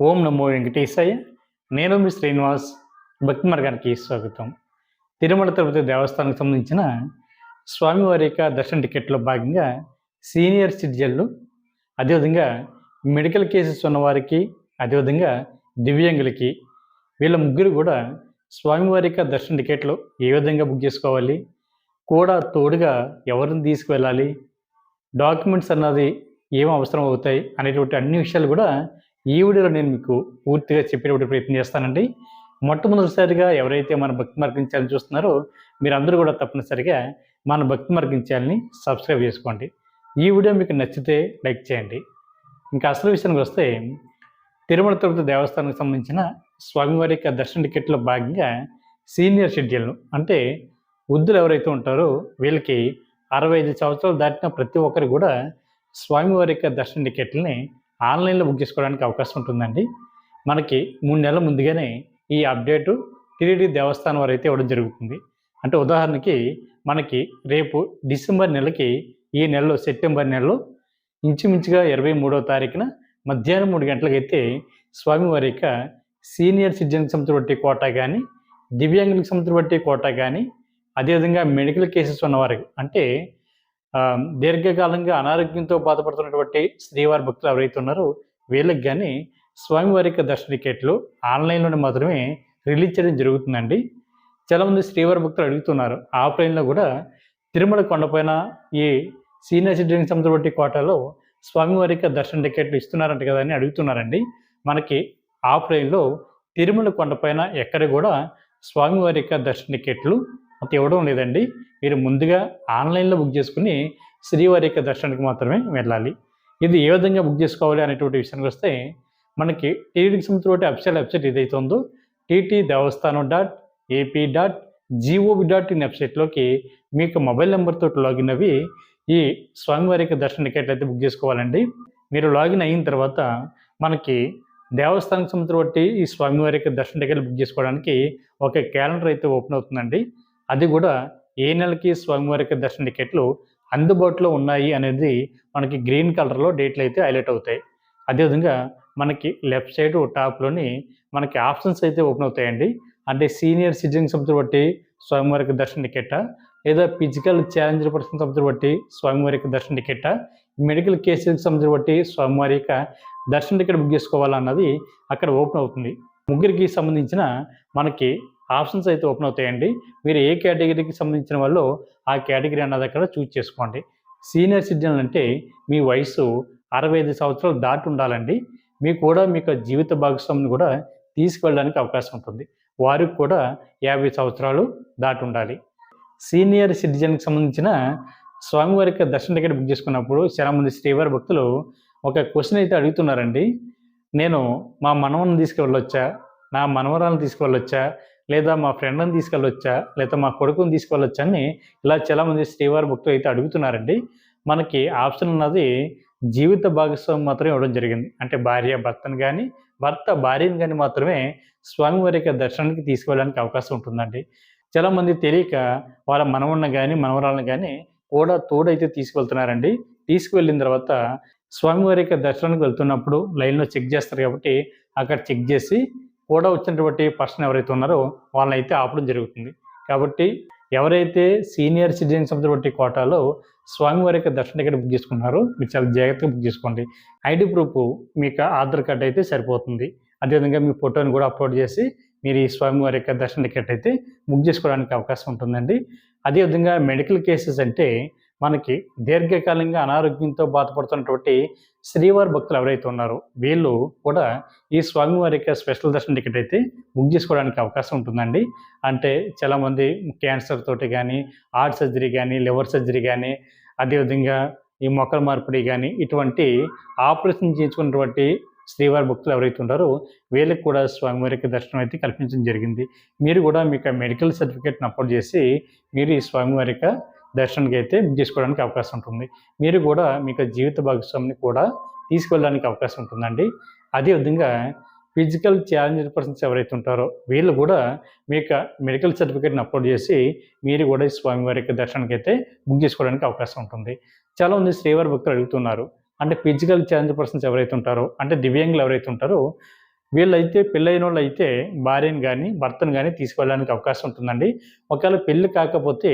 ఓం నమో వెంకటేశాయ. నేను మీ శ్రీనివాస్ భక్తి మార్గానికి స్వాగతం. తిరుమల తిరుపతి దేవస్థానానికి సంబంధించిన స్వామివారి యొక్క దర్శన టికెట్లో భాగంగా సీనియర్ సిటిజన్లు అదేవిధంగా మెడికల్ కేసెస్ ఉన్నవారికి అదేవిధంగా దివ్యాంగులకి వీళ్ళ ముగ్గురు కూడా స్వామివారి యొక్క దర్శన టికెట్లు ఏ విధంగా బుక్ చేసుకోవాలి కూడా తోడుగా ఎవరిని తీసుకువెళ్ళాలి డాక్యుమెంట్స్ అన్నది ఏం అవసరం అవుతాయి అనేటువంటి అన్ని విషయాలు కూడా ఈ వీడియోలో నేను మీకు పూర్తిగా చెప్పేటువంటి ప్రయత్నం చేస్తానండి. మొట్టమొదటిసారిగా ఎవరైతే మన భక్తి మార్గం ఛానల్ చూస్తున్నారో మీరందరూ కూడా తప్పనిసరిగా మన భక్తి మార్గం ఛానల్ని సబ్స్క్రైబ్ చేసుకోండి. ఈ వీడియో మీకు నచ్చితే లైక్ చేయండి. ఇంకా అసలు విషయానికి వస్తే తిరుమల తిరుపతి దేవస్థానానికి సంబంధించిన స్వామివారి యొక్క దర్శన టికెట్లో భాగంగా సీనియర్ షెడ్యూల్ను అంటే వృద్ధులు ఎవరైతే ఉంటారో వీళ్ళకి అరవై ఐదు సంవత్సరాలు దాటిన ప్రతి ఒక్కరు కూడా స్వామివారి యొక్క దర్శన టికెట్లని ఆన్లైన్లో బుక్ చేసుకోవడానికి అవకాశం ఉంటుందండి. మనకి మూడు నెలల ముందుగానే ఈ అప్డేటు టిడిడి దేవస్థానం వారు అయితే ఇవ్వడం జరుగుతుంది. అంటే ఉదాహరణకి మనకి రేపు డిసెంబర్ నెలకి ఈ నెలలో సెప్టెంబర్ నెలలో ఇంచుమించుగా ఇరవై మూడవ తారీఖున మధ్యాహ్నం మూడు గంటలకైతే స్వామివారి యొక్క సీనియర్ సిటిజన్కి సంబంధించిన బట్టి కోటా కానీ దివ్యాంగులకు సంబంధించిన బట్టి కోటా కానీ అదేవిధంగా మెడికల్ కేసెస్ ఉన్నవారికి అంటే దీర్ఘకాలంగా అనారోగ్యంతో బాధపడుతున్నటువంటి శ్రీవారి భక్తులు ఎవరైతే ఉన్నారో వీళ్ళకి కానీ స్వామివారి యొక్క దర్శన టికెట్లు ఆన్లైన్లోనే మాత్రమే రిలీజ్ చేయడం జరుగుతుందండి. చాలామంది శ్రీవారి భక్తులు అడుగుతున్నారు ఆఫ్లైన్లో కూడా తిరుమల కొండపైన ఈ సీనియర్ సిటిజన్ సంబంధించిన కోటాలో స్వామివారి యొక్క దర్శన టికెట్లు ఇస్తున్నారంట కదా అని అడుగుతున్నారండి. మనకి ఆఫ్లైన్లో తిరుమల కొండపైన ఎక్కడ కూడా స్వామివారి యొక్క దర్శన టికెట్లు అంత ఇవ్వడం లేదండి. మీరు ముందుగా ఆన్లైన్లో బుక్ చేసుకుని శ్రీవారి యొక్క దర్శనానికి మాత్రమే వెళ్ళాలి. ఇది ఏ విధంగా బుక్ చేసుకోవాలి అనేటువంటి విషయానికి వస్తే మనకి టీటీకి సంబంధించిన వెబ్సైట్ వెబ్సైట్ ఏదైతే ఉందో TT Devasthanam dot AP dot gov dot in వెబ్సైట్లోకి మీకు మొబైల్ నెంబర్తో లాగిన్ అవి ఈ స్వామివారి యొక్క దర్శన టికెట్లు అయితే బుక్ చేసుకోవాలండి. మీరు లాగిన్ అయిన తర్వాత మనకి దేవస్థానం సంబంధించి ఈ స్వామివారి యొక్క దర్శన టికెట్లు బుక్ చేసుకోవడానికి ఒక క్యాలెండర్ అయితే ఓపెన్ అవుతుందండి. అది కూడా ఏ నెలకి స్వామివారికి దర్శన టికెట్లు అందుబాటులో ఉన్నాయి అనేది మనకి గ్రీన్ కలర్లో డేట్లు అయితే హైలైట్ అవుతాయి. అదేవిధంగా మనకి లెఫ్ట్ సైడ్ టాప్లోని మనకి ఆప్షన్స్ అయితే ఓపెన్ అవుతాయండి. అంటే సీనియర్ సిటిజన్ సంబంధించిన బట్టి స్వామివారికి దర్శన టికెట్టా లేదా ఫిజికల్ ఛాలెంజ్ పర్సన్ సంబంధించిన బట్టి స్వామివారికి దర్శన టికెట్టా మెడికల్ కేసులకు సంబంధించిన బట్టి స్వామివారి యొక్క దర్శన టికెట్ బుక్ చేసుకోవాలన్నది అక్కడ ఓపెన్ అవుతుంది. ముగ్గురికి సంబంధించిన మనకి ఆప్షన్స్ అయితే ఓపెన్ అవుతాయండి. మీరు ఏ కేటగిరీకి సంబంధించిన వాళ్ళు ఆ కేటగిరీ అన్నది అక్కడ చూజ్ చేసుకోండి. సీనియర్ సిటిజన్ అంటే మీ వయసు అరవై ఐదు సంవత్సరాలు దాటి ఉండాలండి. మీకు కూడా మీకు జీవిత భాగస్వామిని కూడా తీసుకువెళ్ళడానికి అవకాశం ఉంటుంది. వారికి కూడా యాభై సంవత్సరాలు దాటి ఉండాలి. సీనియర్ సిటిజన్కి సంబంధించిన స్వామివారి యొక్క దర్శన టికెట్ బుక్ చేసుకున్నప్పుడు చాలామంది శ్రీవారి భక్తులు ఒక క్వశ్చన్ అయితే అడుగుతున్నారండి. నేను మా మనవన్ని తీసుకువెళ్ళొచ్చా? నా మనవరాలను తీసుకువెళ్ళొచ్చా? లేదా మా ఫ్రెండ్ని తీసుకెళ్ళొచ్చా? లేదా మా కొడుకుని తీసుకెళ్ళొచ్చా? అని ఇలా చాలామంది శ్రీవారి భక్తులు అయితే అడుగుతున్నారండి. మనకి ఆప్షన్ ఉన్నది జీవిత భాగస్వామి మాత్రమే ఇవ్వడం జరిగింది. అంటే భార్య భర్తను కానీ భర్త భార్యను కానీ మాత్రమే స్వామివారి యొక్క దర్శనానికి తీసుకువెళ్ళడానికి అవకాశం ఉంటుందండి. చాలామంది తెలియక వాళ్ళ మనవన్న కానీ మనవరాలను కానీ కూడా తోడైతే తీసుకువెళ్తున్నారండి తీసుకువెళ్ళిన తర్వాత స్వామివారి యొక్క దర్శనానికి వెళ్తున్నప్పుడు లైన్లో చెక్ చేస్తారు కాబట్టి అక్కడ చెక్ చేసి కూడా వచ్చినటువంటి పర్సన్ ఎవరైతే ఉన్నారో వాళ్ళని అయితే ఆపడం జరుగుతుంది. కాబట్టి ఎవరైతే సీనియర్ సిటిజన్స్ బట్టి కోటాలో స్వామివారి యొక్క దర్శన టికెట్ బుక్ చేసుకున్నారో మీరు చాలా జాగ్రత్తగా బుక్ చేసుకోండి. ఐడి ప్రూఫ్ మీకు ఆధార్ కార్డ్ అయితే సరిపోతుంది. అదేవిధంగా మీ ఫోటోని కూడా అప్లోడ్ చేసి మీరు ఈ స్వామివారి యొక్క దర్శన టికెట్ అయితే బుక్ చేసుకోవడానికి అవకాశం ఉంటుందండి. అదేవిధంగా మెడికల్ కేసెస్ అంటే మనకి దీర్ఘకాలంగా అనారోగ్యంతో బాధపడుతున్నటువంటి శ్రీవారి భక్తులు ఎవరైతే ఉన్నారో వీళ్ళు కూడా ఈ స్వామివారి యొక్క స్పెషల్ దర్శన టికెట్ అయితే బుక్ చేసుకోవడానికి అవకాశం ఉంటుందండి. అంటే చాలామంది క్యాన్సర్ తోటి కానీ హార్ట్ సర్జరీ కానీ లివర్ సర్జరీ కానీ అదేవిధంగా ఈ మొక్కల మార్పిడి కానీ ఇటువంటి ఆపరేషన్ చేయించుకున్నటువంటి శ్రీవారి భక్తులు ఎవరైతే ఉంటారో వీళ్ళకి కూడా స్వామివారికి దర్శనం అయితే కల్పించడం జరిగింది. మీరు కూడా మీకు మెడికల్ సర్టిఫికేట్ని అప్లోడ్ చేసి మీరు ఈ స్వామివారి యొక్క దర్శనానికి అయితే బుక్ చేసుకోవడానికి అవకాశం ఉంటుంది. మీరు కూడా మీకు జీవిత భాగస్వామిని కూడా తీసుకెళ్ళడానికి అవకాశం ఉంటుందండి. అదేవిధంగా ఫిజికల్ ఛాలెంజ్ పర్సన్స్ ఎవరైతే ఉంటారో వీళ్ళు కూడా మీకు మెడికల్ సర్టిఫికేట్ని అప్లోడ్ చేసి మీరు కూడా ఈ స్వామివారి యొక్క దర్శనానికి అయితే బుక్ చేసుకోవడానికి అవకాశం ఉంటుంది. చాలామంది శ్రీవారి భక్తులు అడుగుతున్నారు అంటే ఫిజికల్ ఛాలెంజ్ పర్సన్స్ ఎవరైతే ఉంటారో అంటే దివ్యాంగులు ఎవరైతే ఉంటారో వీళ్ళైతే పెళ్ళైన వాళ్ళు అయితే భార్యను కానీ భర్తను కానీ తీసుకెళ్ళడానికి అవకాశం ఉంటుందండి. ఒకవేళ పెళ్ళి కాకపోతే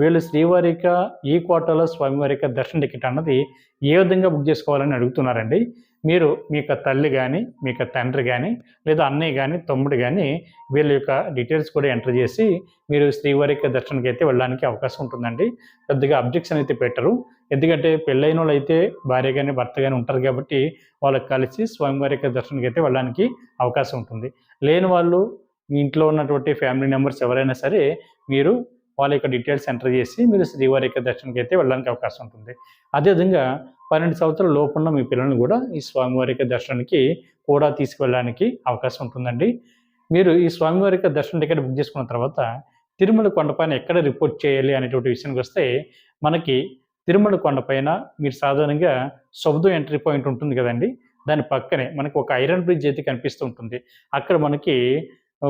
వీళ్ళు శ్రీవారిక ఈ కోటలో స్వామివారిక దర్శన టికెట్ అన్నది ఏ విధంగా బుక్ చేసుకోవాలని అడుగుతున్నారండి? మీరు మీ యొక్క తల్లి కానీ మీ యొక్క తండ్రి కానీ లేదా అన్నయ్య కానీ తమ్ముడు కానీ వీళ్ళ యొక్క డీటెయిల్స్ కూడా ఎంటర్ చేసి మీరు శ్రీవారిక దర్శనకి అయితే వెళ్ళడానికి అవకాశం ఉంటుందండి. పెద్దగా అబ్జెక్షన్ అయితే పెట్టరు. ఎందుకంటే పెళ్ళైన వాళ్ళు అయితే భార్య కానీ భర్త కానీ ఉంటారు కాబట్టి వాళ్ళకి కలిసి స్వయంవారి యొక్క దర్శనానికి అయితే వెళ్ళడానికి అవకాశం ఉంటుంది. లేని వాళ్ళు మీ ఇంట్లో ఉన్నటువంటి ఫ్యామిలీ మెంబర్స్ ఎవరైనా సరే మీరు వాళ్ళ యొక్క డీటెయిల్స్ ఎంటర్ చేసి మీరు శ్రీవారి యొక్క దర్శనకి అయితే వెళ్ళడానికి అవకాశం ఉంటుంది. అదేవిధంగా పన్నెండు సంవత్సరాల లోపున్న మీ పిల్లల్ని కూడా ఈ స్వామివారి యొక్క దర్శనానికి కూడా తీసుకువెళ్ళడానికి అవకాశం ఉంటుందండి. మీరు ఈ స్వామివారి యొక్క దర్శనం టికెట్ బుక్ చేసుకున్న తర్వాత తిరుమల కొండపైన ఎక్కడ రిపోర్ట్ చేయాలి అనేటువంటి విషయానికి వస్తే మనకి తిరుమల కొండపైన మీరు సాధారణంగా శబ్దం ఎంట్రీ పాయింట్ ఉంటుంది కదండి. దాని పక్కనే మనకి ఒక ఐరన్ బ్రిడ్జ్ అయితే కనిపిస్తూ ఉంటుంది. అక్కడ మనకి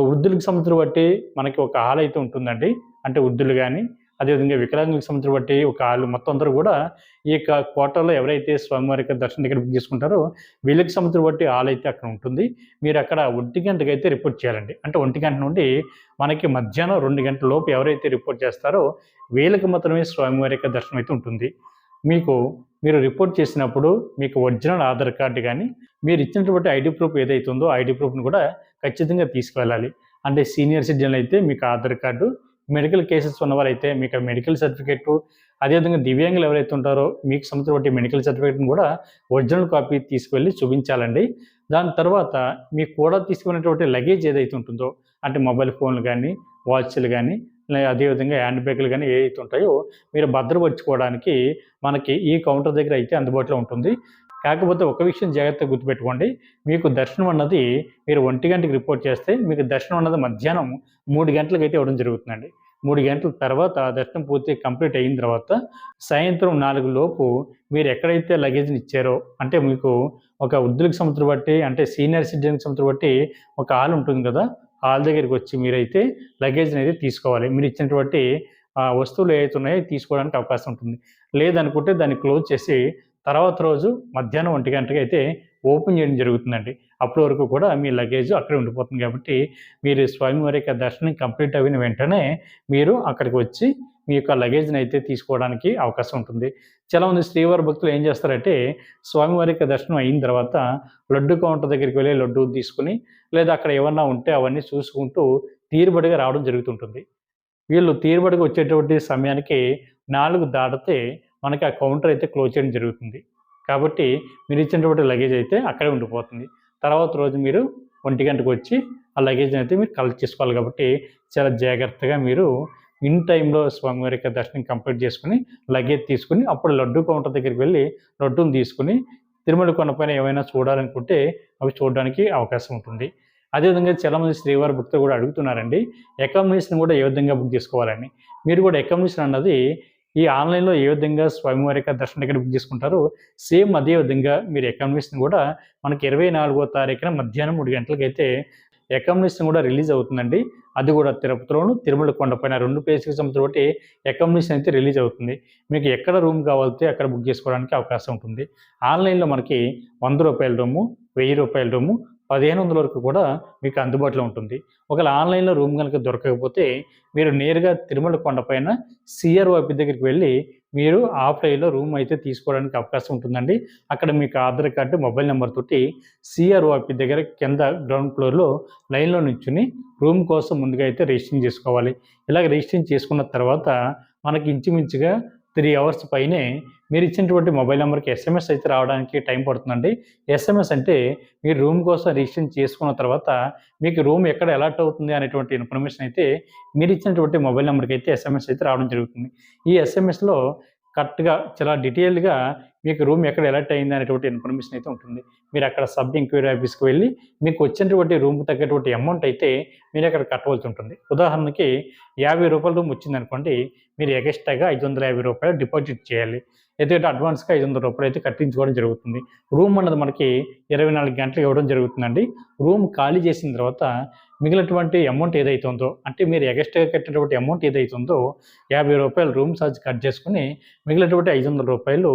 వృద్ధులకు సంబంధించిన బట్టి మనకి ఒక హాల్ అయితే ఉంటుందండి. అంటే వృద్ధులు కానీ అదేవిధంగా వికలాంగులకు సంబంధించిన బట్టి ఒక ఆలు మొత్తం అందరూ కూడా ఈ యొక్క కోటలో ఎవరైతే స్వామివారి యొక్క దర్శనం దగ్గర బుక్ చేసుకుంటారో వీళ్ళకి సంబంధించిన బట్టి హాల్ అయితే అక్కడ ఉంటుంది. మీరు అక్కడ ఒంటి గంటకి అయితే రిపోర్ట్ చేయాలండి. అంటే ఒంటి గంట నుండి మనకి మధ్యాహ్నం రెండు గంటల లోపు ఎవరైతే రిపోర్ట్ చేస్తారో వీళ్ళకి మాత్రమే స్వామివారి యొక్క దర్శనం అయితే ఉంటుంది. మీకు మీరు రిపోర్ట్ చేసినప్పుడు మీకు ఒరిజినల్ ఆధార్ కార్డు కానీ మీరు ఇచ్చినటువంటి ఐడి ప్రూఫ్ ఏదైతుందో ఐడి ప్రూఫ్ను కూడా ఖచ్చితంగా తీసుకువెళ్ళాలి. అంటే సీనియర్ సిటిజన్లు అయితే మీకు ఆధార్ కార్డు మెడికల్ కేసెస్ ఉన్నవారైతే మీకు మెడికల్ సర్టిఫికేట్ అదేవిధంగా దివ్యాంగులు ఎవరైతే ఉంటారో మీకు సంబంధించిన మెడికల్ సర్టిఫికేట్ని కూడా ఒరిజినల్ కాపీ తీసుకువెళ్ళి చూపించాలండి. దాని తర్వాత మీకు కూడా తీసుకునేటువంటి లగేజ్ ఏదైతే ఉంటుందో అంటే మొబైల్ ఫోన్లు కానీ వాచ్లు కానీ అదేవిధంగా హ్యాండ్ బ్యాగ్లు కానీ ఏవైతే ఉంటాయో మీరు భద్రపరుచుకోవడానికి మనకి ఈ కౌంటర్ దగ్గర అయితే అందుబాటులో ఉంటుంది. కాకపోతే ఒక విషయం జాగ్రత్తగా గుర్తుపెట్టుకోండి. మీకు దర్శనం అన్నది మీరు ఒంటి గంటకి రిపోర్ట్ చేస్తే మీకు దర్శనం అన్నది మధ్యాహ్నం మూడు గంటలకు అయితే ఇవ్వడం జరుగుతుందండి. మూడు గంటల తర్వాత దర్శనం పూర్తి కంప్లీట్ అయిన తర్వాత సాయంత్రం నాలుగు లోపు మీరు ఎక్కడైతే లగేజ్ని ఇచ్చారో అంటే మీకు ఒక వృద్ధులకు సంవత్సరం బట్టి అంటే సీనియర్ సిటిజన్కి సంవత్సరం బట్టి ఒక హాల్ ఉంటుంది కదా హాల్ దగ్గరికి వచ్చి మీరైతే లగేజ్ని అయితే తీసుకోవాలి. మీరు ఇచ్చినటువంటి వస్తువులు ఏవైతే ఉన్నాయో తీసుకోవడానికి అవకాశం ఉంటుంది. లేదనుకుంటే దాన్ని క్లోజ్ చేసి తర్వాత రోజు మధ్యాహ్నం ఒంటి గంటకి అయితే ఓపెన్ చేయడం జరుగుతుందండి. అప్పటి వరకు కూడా మీ లగేజ్ అక్కడే ఉండిపోతుంది కాబట్టి మీరు స్వామివారి యొక్క దర్శనం కంప్లీట్ అయిన వెంటనే మీరు అక్కడికి వచ్చి మీ యొక్క లగేజ్ని అయితే తీసుకోవడానికి అవకాశం ఉంటుంది. చాలామంది శ్రీవారి భక్తులు ఏం చేస్తారంటే స్వామివారి యొక్క దర్శనం అయిన తర్వాత లడ్డు కౌంటర్ దగ్గరికి వెళ్ళి లడ్డు తీసుకుని లేదా అక్కడ ఏమన్నా ఉంటే అవన్నీ చూసుకుంటూ తీరుబడిగా రావడం జరుగుతుంటుంది. వీళ్ళు తీరుబడిగా వచ్చేటువంటి సమయానికి నాలుగు దాటితే మనకి ఆ కౌంటర్ అయితే క్లోజ్ చేయడం జరుగుతుంది. కాబట్టి మీరు ఇచ్చినటువంటి లగేజ్ అయితే అక్కడే ఉండిపోతుంది. తర్వాత రోజు మీరు ఒంటి గంటకు వచ్చి ఆ లగేజ్ని అయితే మీరు కలెక్ట్ చేసుకోవాలి. కాబట్టి చాలా జాగ్రత్తగా మీరు ఇన్ టైంలో స్వామివారి యొక్క దర్శనం కంప్లీట్ చేసుకుని లగేజ్ తీసుకుని అప్పుడు లడ్డు కౌంటర్ దగ్గరికి వెళ్ళి లడ్డూని తీసుకుని తిరుమల కొండపైన ఏమైనా చూడాలనుకుంటే అవి చూడడానికి అవకాశం ఉంటుంది. అదేవిధంగా చాలామంది శ్రీవారి భక్తులు కూడా అడుగుతున్నారండి అకామిడేషన్ కూడా ఏ విధంగా బుక్ చేసుకోవాలని. మీరు కూడా అకామిడేషన్ అన్నది ఈ ఆన్లైన్లో ఏ విధంగా స్వామివారి యొక్క దర్శన టికెట్ బుక్ చేసుకుంటారో సేమ్ అదే విధంగా మీరు అకామిడేషన్ కూడా మనకి ఇరవై నాలుగో తారీఖున మధ్యాహ్నం మూడు గంటలకైతే అకామిడేషన్ కూడా రిలీజ్ అవుతుందండి. అది కూడా తిరుపతిలోను తిరుమల కొండపైన రెండు ప్లేస్కి సంబంధించి బట్టి అకామిడేషన్ అయితే రిలీజ్ అవుతుంది. మీకు ఎక్కడ రూమ్ కావాలితే అక్కడ బుక్ చేసుకోవడానికి అవకాశం ఉంటుంది. ఆన్లైన్లో మనకి వంద రూపాయల రూము వెయ్యి రూపాయల రూము పదిహేను వందల వరకు కూడా మీకు అందుబాటులో ఉంటుంది. ఒకవేళ ఆన్లైన్లో రూమ్ కనుక దొరకకపోతే మీరు నేరుగా తిరుమల కొండపైన సిఆర్ఓపి దగ్గరికి వెళ్ళి మీరు ఆఫ్లైన్లో రూమ్ అయితే తీసుకోవడానికి అవకాశం ఉంటుందండి. అక్కడ మీకు ఆధార్ కార్డు మొబైల్ నెంబర్ తోటి సిఆర్ఓపి దగ్గర కింద గ్రౌండ్ ఫ్లోర్లో లైన్లో నుంచుని రూమ్ కోసం ముందుగా అయితే రిజిస్ట్రింగ్ చేసుకోవాలి. ఇలాగ రిజిస్ట్రింగ్ చేసుకున్న తర్వాత మనకి ఇంచుమించుగా త్రీ అవర్స్ పైనే మీరు ఇచ్చినటువంటి మొబైల్ నెంబర్కి ఎస్ఎంఎస్ అయితే రావడానికి టైం పడుతుందండి. ఎస్ఎంఎస్ అంటే మీరు రూమ్ కోసం రిజిస్ట్రేషన్ చేసుకున్న తర్వాత మీకు రూమ్ ఎక్కడ అలర్ట్ అవుతుంది అనేటువంటి ఇన్ఫర్మేషన్ అయితే మీరు ఇచ్చినటువంటి మొబైల్ నెంబర్కి అయితే ఎస్ఎంఎస్ అయితే రావడం జరుగుతుంది. ఈ ఎస్ఎంఎస్లో కరెక్ట్గా చాలా డీటెయిల్డ్గా మీకు రూమ్ ఎక్కడ ఎలర్ట్ అయింది అనేటువంటి ఇన్ఫర్మేషన్ అయితే ఉంటుంది. మీరు అక్కడ సబ్ ఎంక్వైరీ ఆఫీస్కి వెళ్ళి మీకు వచ్చినటువంటి రూమ్కి తగ్గటువంటి అమౌంట్ అయితే మీరు అక్కడ కట్టవలసి ఉంటుంది. ఉదాహరణకి యాభై రూపాయల రూమ్ వచ్చిందనుకోండి మీరు ఎగస్ట్రాగా ఐదు వందల యాభై రూపాయలు డిపాజిట్ చేయాలి. ఎందుకంటే అడ్వాన్స్గా ఐదు వందల రూపాయలు అయితే కట్టించుకోవడం జరుగుతుంది. రూమ్ అన్నది మనకి ఇరవై నాలుగు గంటలు ఇవ్వడం జరుగుతుందండి. రూమ్ ఖాళీ చేసిన తర్వాత మిగిలినటువంటి అమౌంట్ ఏదైతే ఉందో అంటే మీరు ఎగస్ట్రా కట్టినటువంటి అమౌంట్ ఏదైతే ఉందో యాభై రూపాయలు రూమ్ ఛార్జ్ కట్ చేసుకుని మిగిలినటువంటి ఐదు వందల రూపాయలు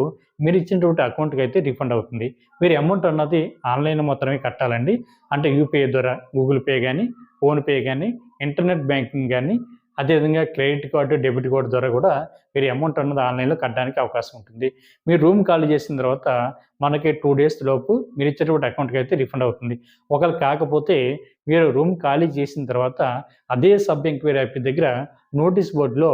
మీరు ఇచ్చినటువంటి అకౌంట్కి అయితే రీఫండ్ అవుతుంది. మీరు అమౌంట్ అన్నది ఆన్లైన్ మాత్రమే కట్టాలండి. అంటే యూపీఐ ద్వారా గూగుల్ పే కానీ ఫోన్పే కానీ ఇంటర్నెట్ బ్యాంకింగ్ కానీ అదేవిధంగా క్రెడిట్ కార్డు డెబిట్ కార్డు ద్వారా కూడా మీరు అమౌంట్ అన్నది ఆన్లైన్లో కట్టడానికి అవకాశం ఉంటుంది. మీరు రూమ్ ఖాళీ చేసిన తర్వాత మనకి టూ డేస్ లోపు మీరు ఇచ్చేటువంటి అకౌంట్కి అయితే రిఫండ్ అవుతుంది. ఒకవేళ కాకపోతే మీరు రూమ్ ఖాళీ చేసిన తర్వాత అదే సబ్ ఎంక్వైరీ యాప్ దగ్గర నోటీస్ బోర్డులో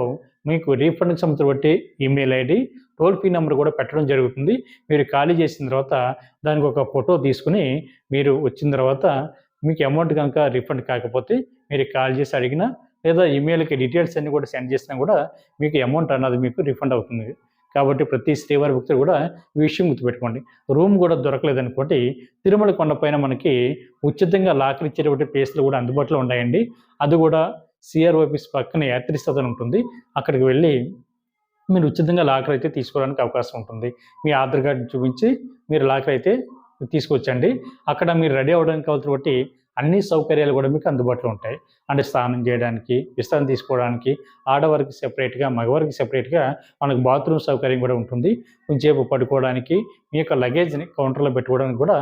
మీకు రీఫండ్ సంబంధించిన బట్టి email ID toll free number కూడా పెట్టడం జరుగుతుంది. మీరు ఖాళీ చేసిన తర్వాత దానికి ఒక ఫోటో తీసుకుని మీరు వచ్చిన తర్వాత మీకు అమౌంట్ కనుక రిఫండ్ కాకపోతే మీరు కాల్ చేసి అడిగినా లేదా ఈమెయిల్కి డీటెయిల్స్ అన్ని కూడా సెండ్ చేసినా కూడా మీకు అమౌంట్ అన్నది మీకు రిఫండ్ అవుతుంది. కాబట్టి ప్రతి శ్రీవారి భక్తులు కూడా ఈ విషయం గుర్తుపెట్టుకోండి. రూమ్ కూడా దొరకలేదనుకోటి తిరుమల కొండపైన మనకి ఉచితంగా లాకర్ ఇచ్చేటువంటి ప్లేస్లు కూడా అందుబాటులో ఉన్నాయండి. అది కూడా సిఆర్ ఆఫీస్ పక్కన యాత్రి సదన్ ఉంటుంది. అక్కడికి వెళ్ళి మీరు ఉచితంగా లాకర్ అయితే తీసుకోవడానికి అవకాశం ఉంటుంది. మీ ఆధార్ కార్డు చూపించి మీరు లాకర్ అయితే తీసుకొచ్చండి. అక్కడ మీరు రెడీ అవ్వడానికి కావాల్సిన అన్ని సౌకర్యాలు కూడా మీకు అందుబాటులో ఉంటాయి. అంటే స్నానం చేయడానికి విశ్రాంతి తీసుకోవడానికి ఆడవారికి సెపరేట్గా మగవారికి సెపరేట్గా మనకు బాత్రూమ్ సౌకర్యం కూడా ఉంటుంది. కొంచెంసేపు పడుకోవడానికి మీ యొక్క లగేజ్ని కౌంటర్లో పెట్టుకోవడానికి కూడా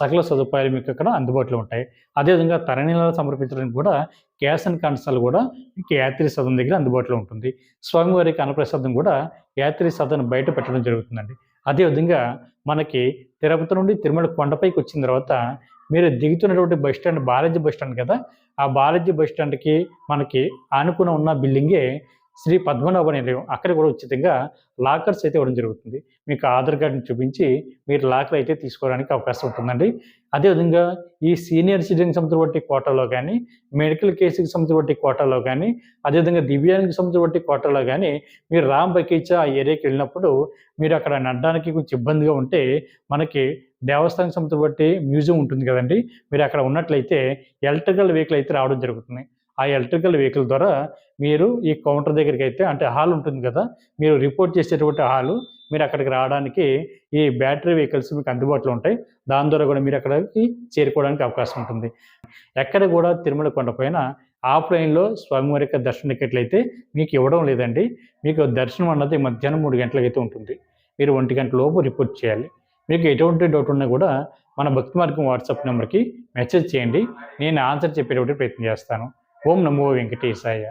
సకల సదుపాయాలు మీకు అక్కడ అందుబాటులో ఉంటాయి. అదేవిధంగా తరణీలను సమర్పించడానికి కూడా గ్యాస్ అండ్ కన్సల్ కూడా మీకు యాత్రి సదన్ దగ్గర అందుబాటులో ఉంటుంది. స్వామివారికి అన్నప్రసాదం కూడా యాత్రి సదన్ బయట పెట్టడం జరుగుతుందండి. అదేవిధంగా మనకి తిరుపతి నుండి తిరుమల కొండపైకి వచ్చిన తర్వాత మీరు దిగుతున్నటువంటి bus stand Balaji bus stand కదా ఆ బాలాజీ బస్ స్టాండ్కి మనకి ఆనుకున్న ఉన్న బిల్డింగే శ్రీ పద్మనాభ నిలయం. అక్కడ కూడా ఉచితంగా లాకర్స్ అయితే ఇవ్వడం జరుగుతుంది. మీకు ఆధార్ కార్డుని చూపించి మీరు లాకర్ అయితే తీసుకోవడానికి అవకాశం ఉంటుందండి. అదేవిధంగా ఈ సీనియర్ సిటిజన్కి సంబంధించిన కోటాలో కానీ మెడికల్ కేసుకి సంబంధించిన కోటాలో కానీ అదేవిధంగా దివ్యాంగకి సంబంధించిన కోటాలో కానీ మీరు రామ్ బకీచా ఆ ఏరియాకి వెళ్ళినప్పుడు మీరు అక్కడ నడడానికి కొంచెం ఇబ్బందిగా ఉంటే మనకి దేవస్థానం సంబంధించిన మ్యూజియం ఉంటుంది కదండి. మీరు అక్కడ ఉన్నట్లయితే ఎలక్ట్రికల్ వెహికల్ అయితే రావడం జరుగుతుంది. ఆ ఎలక్ట్రికల్ వెహికల్ ద్వారా మీరు ఈ కౌంటర్ దగ్గరికి అయితే అంటే హాల్ ఉంటుంది కదా మీరు రిపోర్ట్ చేసేటువంటి హాలు మీరు అక్కడికి రావడానికి ఈ బ్యాటరీ వెహికల్స్ మీకు అందుబాటులో ఉంటాయి. దాని ద్వారా కూడా మీరు అక్కడికి చేరుకోవడానికి అవకాశం ఉంటుంది. ఎక్కడ కూడా తిరుమల కొండపైన ఆఫ్లైన్లో స్వామివారి యొక్క దర్శన టికెట్లు అయితే మీకు ఇవ్వడం లేదండి. మీకు దర్శనం అన్నది మధ్యాహ్నం మూడు గంటలకైతే ఉంటుంది. మీరు ఒంటి గంట లోపు రిపోర్ట్ చేయాలి. మీకు ఎటువంటి డౌట్ ఉన్నా కూడా మన భక్తి మార్గం వాట్సాప్ నెంబర్కి మెసేజ్ చేయండి. నేను ఆన్సర్ చెప్పేటువంటి ప్రయత్నం చేస్తాను. ఓం నమో వెంకటేశాయ.